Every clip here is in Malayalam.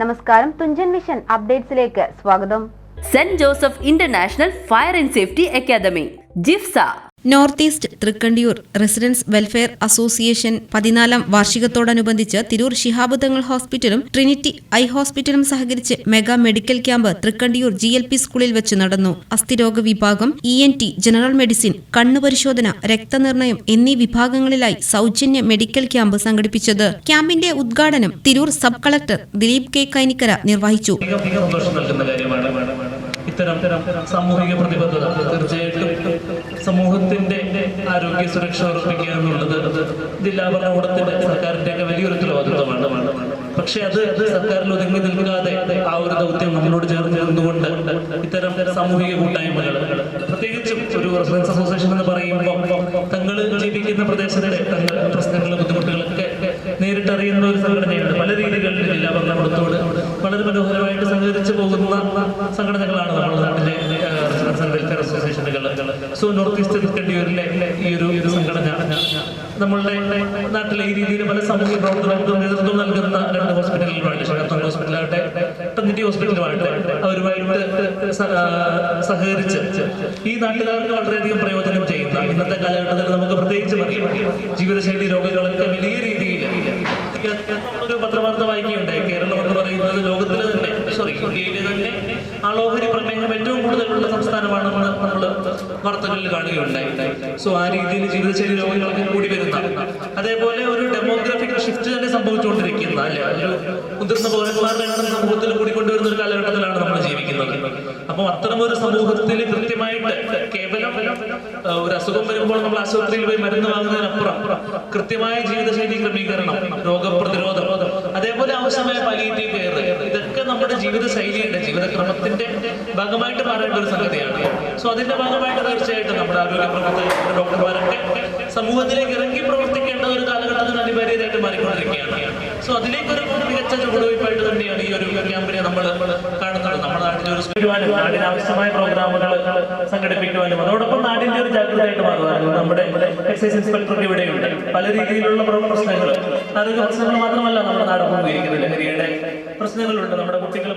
നമസ്കാരം തുഞ്ചൻ വിഷൻ അപ്ഡേറ്റ്സിലേക്ക് സ്വാഗതം. Saint Joseph International Fire and Safety Academy JIFSA. North east Thrikkandiyur residence welfare association പതിനാലാം വാർഷികത്തോടനുബന്ധിച്ച് തിരൂർ ശിഹാബ് തങ്ങൾ ഹോസ്പിറ്റലും ട്രിനിറ്റി ഐ ഹോസ്പിറ്റലും സഹകരിച്ച് mega medical camp Thrikkandiyur G L P സ്കൂളിൽ വെച്ച് നടന്നു. അസ്ഥിരോഗ വിഭാഗം E N T general medicine കണ്ണുപരിശോധന രക്തനിർണയം എന്നീ വിഭാഗങ്ങളിലായി സൗജന്യ മെഡിക്കൽ ക്യാമ്പ് സംഘടിപ്പിച്ചത്. ക്യാമ്പിന്റെ ഉദ്ഘാടനം Tirur sub collector Dileep K Kainikkara നിർവഹിച്ചു. ഇത്തരം സാമൂഹിക പ്രതിബദ്ധത ആരോഗ്യ സുരക്ഷ ഉറപ്പിക്കുക എന്നുള്ളത് ജില്ലാ ഭരണകൂടത്തിന്റെ സർക്കാരിന്റെ ഒക്കെ വലിയൊരു ഉത്തരവാദിത്വമാണ്. പക്ഷെ അത് സർക്കാരിൽ ഒതുങ്ങി നിൽക്കാതെ ആ ഒരു ദൗത്യം നമ്മളോട് ചേർന്ന് നിന്നുകൊണ്ട് ഇത്തരം സാമൂഹിക കൂട്ടായ്മകൾ പ്രത്യേകിച്ചും ഒരു റെസിഡൻസ് അസോസിയേഷൻ എന്ന് പറയുമ്പോൾ തങ്ങൾ ജീവിക്കുന്ന പ്രദേശത്തെ തങ്ങൾ പ്രശ്നങ്ങൾ ബുദ്ധിമുട്ടുകളൊക്കെ നേരിട്ടറിയുന്ന ഒരു സംഘടനയുണ്ട്. പല രീതികളിൽ ജില്ലാ ഭരണകൂടത്തോട് വളരെ മനോഹരമായിട്ട് സഹകരിച്ചു പോകുന്ന സംഘടനകളാണ് നമ്മുടെ നാട്ടിലെ റെസിഡൻസ് ആൻഡ് വെൽഫെയർ അസോസിയേഷനുകൾ സോ നോർത്ത് ഈസ്റ്റ് കണ്ടിയൂരിലെ ഈ ഒരു സംഘടന നമ്മളുടെ നാട്ടിലെ ഈ രീതിയിൽ പല സാമൂഹ്യ പ്രവർത്തനങ്ങൾക്കും നേതൃത്വം നൽകുന്ന രണ്ട് ഹോസ്പിറ്റലുകളുമായിട്ട് ഷെയർത്തോൺ ഹോസ്പിറ്റലാകട്ടെ ട്രിനിറ്റി ഹോസ്പിറ്റലുമായിട്ട് അവരുമായിട്ട് സഹകരിച്ച് ഈ നാട്ടുകാർക്ക് വളരെയധികം പ്രയോജനം ചെയ്യുന്ന ഇന്നത്തെ കാലഘട്ടത്തിൽ നമുക്ക് പ്രത്യേകിച്ച് പറയും. ജീവിതശൈലി രോഗങ്ങളൊക്കെ വലിയ രീതിയിൽ ഒരു പത്രവാർത്ത വായിക്കുകയുണ്ടായി കേരളം എന്ന് പറയുന്നത് ലോകത്തിലെ തന്നെ സോറി ഇന്ത്യയിലെ തന്നെ ആളോഹരി പ്രമേഹം ഏറ്റവും കൂടുതലുള്ള സംസ്ഥാനമാണെന്ന് നമ്മൾ വാർത്തകളിൽ കാണുകയുണ്ടായി. സോ ആ രീതിയിൽ ജീവിതശൈലി രോഗികളൊക്കെ കൂടി വരുന്ന അതേപോലെ ഒരു ഡെമോഗ്രാഫിക് ഷിഫ്റ്റ് തന്നെ സംഭവിച്ചുകൊണ്ടിരിക്കുന്ന അല്ലെ? ഒരു മുതിർന്ന പൗരന്മാരുടെ എണ്ണം സമൂഹത്തിൽ കൂടിക്കൊണ്ടുവരുന്ന ഒരു കാലഘട്ടത്തിലാണ് നമ്മൾ ജീവിക്കുന്നത്. അപ്പം അത്തരമൊരു സമൂഹത്തിൽ കൃത്യമായിട്ട് കേവലം ഒരു അസുഖം വരുമ്പോൾ നമ്മൾ ആശുപത്രിയിൽ പോയി മരുന്ന് വാങ്ങുന്നതിനപ്പുറം കൃത്യമായ ജീവിതശൈലി ക്രമീകരണം രോഗപ്രതിരോധം അതേപോലെ ആവശ്യമായ പലീറ്റീവ് കെയർ നമ്മുടെ ജീവിത ശൈലിയുടെ ജീവിതക്രമത്തിന്റെ ഭാഗമായിട്ട് മാറേണ്ട ഒരു സംഗതിയാണ്. സോ അതിന്റെ ഭാഗമായിട്ട് തീർച്ചയായിട്ടും നമ്മുടെ ആരോഗ്യ പ്രവർത്തകർ ഡോക്ടർമാരൊക്കെ സമൂഹത്തിലേക്ക് ഇറങ്ങി പ്രവർത്തിക്കേണ്ട ഒരു കാലഘട്ടത്തിന് അനിവാര്യതയായിട്ട് മാറിക്കൊണ്ടിരിക്കുകയാണ്. സോ അതിലേക്കൊരു മികച്ച ചുവടുവയ്പായിട്ട് തന്നെയാണ് ഈ ഒരു ക്യാമ്പിനെ നമ്മൾ കാണുന്നത്. നമ്മുടെ നാട്ടിലെ ഒരു നാടിന് ആവശ്യമായ സംഘടിപ്പിക്കുവാനും അതോടൊപ്പം നാടിന്റെ ഒരു ജാഗ്രതയായിട്ട് മാറുവാനും നമ്മുടെ എക്സൈസ് ഇൻസ്പെക്ടർ ഇവിടെയുണ്ട്. പല രീതിയിലുള്ള പ്രശ്നങ്ങൾ ആരോഗ്യ പ്രശ്നങ്ങൾ മാത്രമല്ല നമ്മുടെ നാട് പോകുന്നിരിക്കുന്നത് ലഹരിയുടെ പ്രശ്നങ്ങളുണ്ട്. നമ്മുടെ കുട്ടികൾ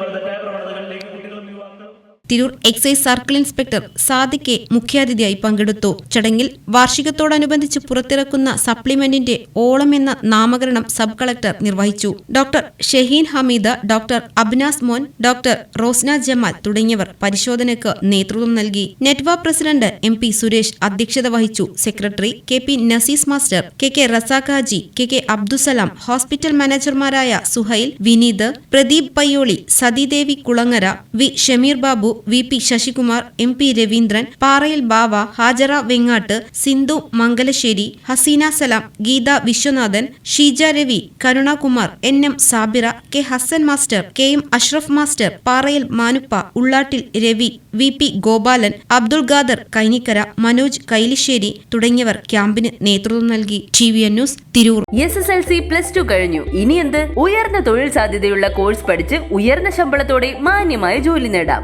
തിരൂർ എക്സൈസ് സർക്കിൾ ഇൻസ്പെക്ടർ സാദിഖെ മുഖ്യാതിഥിയായി പങ്കെടുത്തു. ചടങ്ങിൽ വാർഷികത്തോടനുബന്ധിച്ച് പുറത്തിറക്കുന്ന സപ്ലിമെന്റിന്റെ ഓളം എന്ന നാമകരണം സബ് കളക്ടർ നിർവഹിച്ചു. Doctor Shaheen Hameed doctor Abnas Mon doctor Rosna Jamal തുടങ്ങിയവർ പരിശോധനയ്ക്ക് നേതൃത്വം നൽകി. നെറ്റ്വ പ്രസിഡന്റ് എം പി സുരേഷ് അധ്യക്ഷത വഹിച്ചു. Secretary K P Nasees master K K Razak Haji K K Abdussalam hospital മാനേജർമാരായ Suhail Vineeth Pradeep Payyoli Sathidevi Kulangara V Shameer Babu V P Sasikumar M P Raveendran Parayil Bava Hajara Vengatt Sindhu Mangalassery Haseena Salam Geetha Viswanathan Sheeja Ravi Karunakumar N M Sabira K Hassan master K M Ashraf master Parayil Manuppa Ullattil Ravi V P Gopalan Abdul Khader Kainikkara Manoj Kailassery തുടങ്ങിയവർ ക്യാമ്പിന് നേതൃത്വം നൽകി. T V N news Tirur. S S L C plus two കഴിഞ്ഞു. ഇനി എന്ത്? ഉയർന്ന തൊഴിൽ സാധ്യതയുള്ള കോഴ്സ് പഠിച്ച് ഉയർന്ന ശമ്പളത്തോടെ മാന്യമായ ജോലി നേടാം.